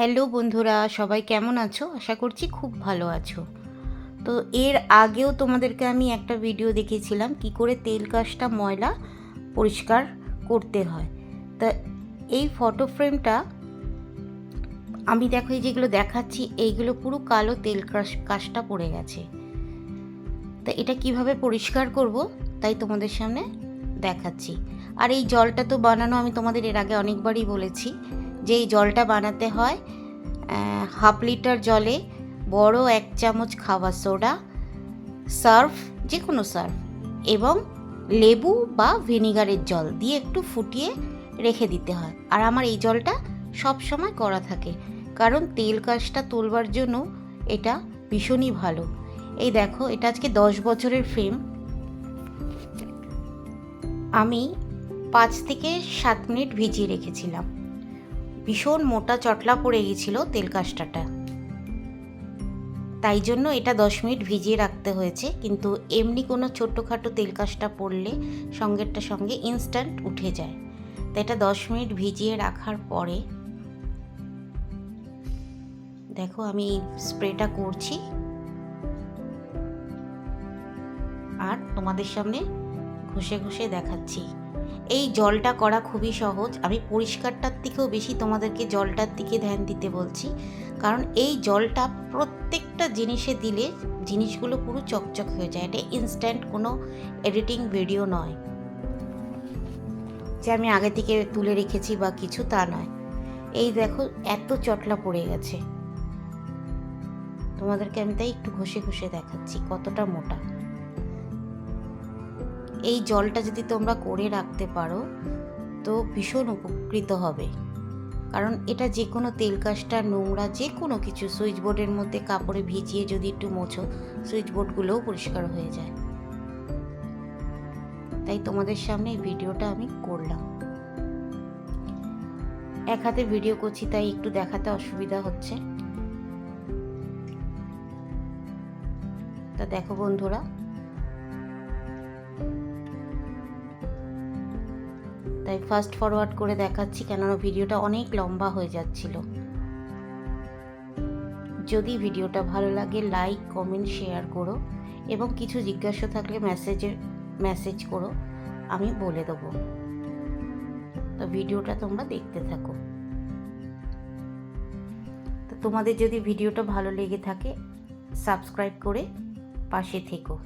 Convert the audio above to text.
Hello বন্ধুরা, সবাই কেমন আছো? আশা করছি খুব ভালো আছো। তো এর আগেও তোমাদেরকে আমি একটা ভিডিও দেখিয়েছিলাম, কি করে তেল কাজটা ময়লা পরিষ্কার করতে হয়। তা এই ফটো ফ্রেমটা আমি দেখো, এই যেগুলো দেখাচ্ছি, এইগুলো পুরো কালো তেল কাশ কাজটা পড়ে গেছে। তা এটা কীভাবে পরিষ্কার করব, তাই তোমাদের সামনে দেখাচ্ছি। আর এই জলটা তো বানানো আমি তোমাদের এর আগে অনেকবারই বলেছি। যে এই জলটা বানাতে হয় হাফ লিটার জলে বড় এক চামচ খাওয়া সোডা, সার্ফ যে কোনো সার্ফ, এবং লেবু বা ভিনিগারের জল দিয়ে একটু ফুটিয়ে রেখে দিতে হয়। আর আমার এই জলটা সব সময় করা থাকে, কারণ তেল কাজটা তোলবার জন্য এটা ভীষণই ভালো। এই দেখো, এটা আজকে দশ বছরের ফ্রেম আমি পাঁচ থেকে সাত মিনিট ভিজিয়ে রেখেছিলাম। ভীষণ মোটা চটলা পড়ে গেছিল তেল কাজটাটা তাই জন্য এটা দশ মিনিট ভিজিয়ে রাখতে হয়েছে, কিন্তু এমনি কোনো ছোটোখাটো তেল পড়লে সঙ্গেরটা সঙ্গে ইনস্ট্যান্ট উঠে যায়। তো এটা দশ মিনিট ভিজিয়ে রাখার পরে দেখো আমি এই স্প্রেটা করছি। আর তোমাদের সামনে ঘষে ঘষে দেখাচ্ছি। এই জলটা করা খুবই সহজ। আমি পরিষ্কারটার থেকেও বেশি তোমাদেরকে জলটার দিকে ধ্যান দিতে বলছি। কারণ এই জলটা প্রত্যেকটা জিনিসে দিলে জিনিসগুলো পুরো চকচক হয়ে যায়। এটা ইনস্ট্যান্ট কোনো এডিটিং ভিডিও নয়। যে আমি আগে থেকে তুলে রেখেছি বা কিছু তা নয়। এই দেখো, এত চটলা পড়ে গেছে। তোমাদেরকে আমি তাই একটু ঘষে ঘষে দেখাচ্ছি কতটা মোটা। এই জলটা যদি তোমরা করে রাখতে পারো, তো ভীষণ উপকৃত হবে। কারণ এটা যে কোনো তেল কাজটা নোংরা যে কোনো কিছু সুইচ বোর্ডের মধ্যে কাপড়ে ভিজিয়ে যদি একটু মোছো, সুইচ বোর্ডগুলোও পরিষ্কার হয়ে যায়। তাই তোমাদের সামনে এই ভিডিওটা আমি করলাম। এক হাতে ভিডিও করছি, তাই একটু দেখাতে অসুবিধা হচ্ছে। তা দেখো বন্ধুরা তাই ফাস্ট ফরওয়ার্ড করে দেখাচ্ছি কেননা ভিডিওটা অনেক লম্বা হয়ে যাচ্ছিল। যদি ভিডিওটা ভালো লাগে লাইক কমেন্ট শেয়ার করো এবং কিছু জিজ্ঞাসা থাকলে মেসেজের মেসেজ করো, আমি বলে দেবো। তো ভিডিওটা তোমরা দেখতে থাকো। তো তোমাদের যদি ভিডিওটা ভালো লেগে থাকে সাবস্ক্রাইব করে পাশে থেকো।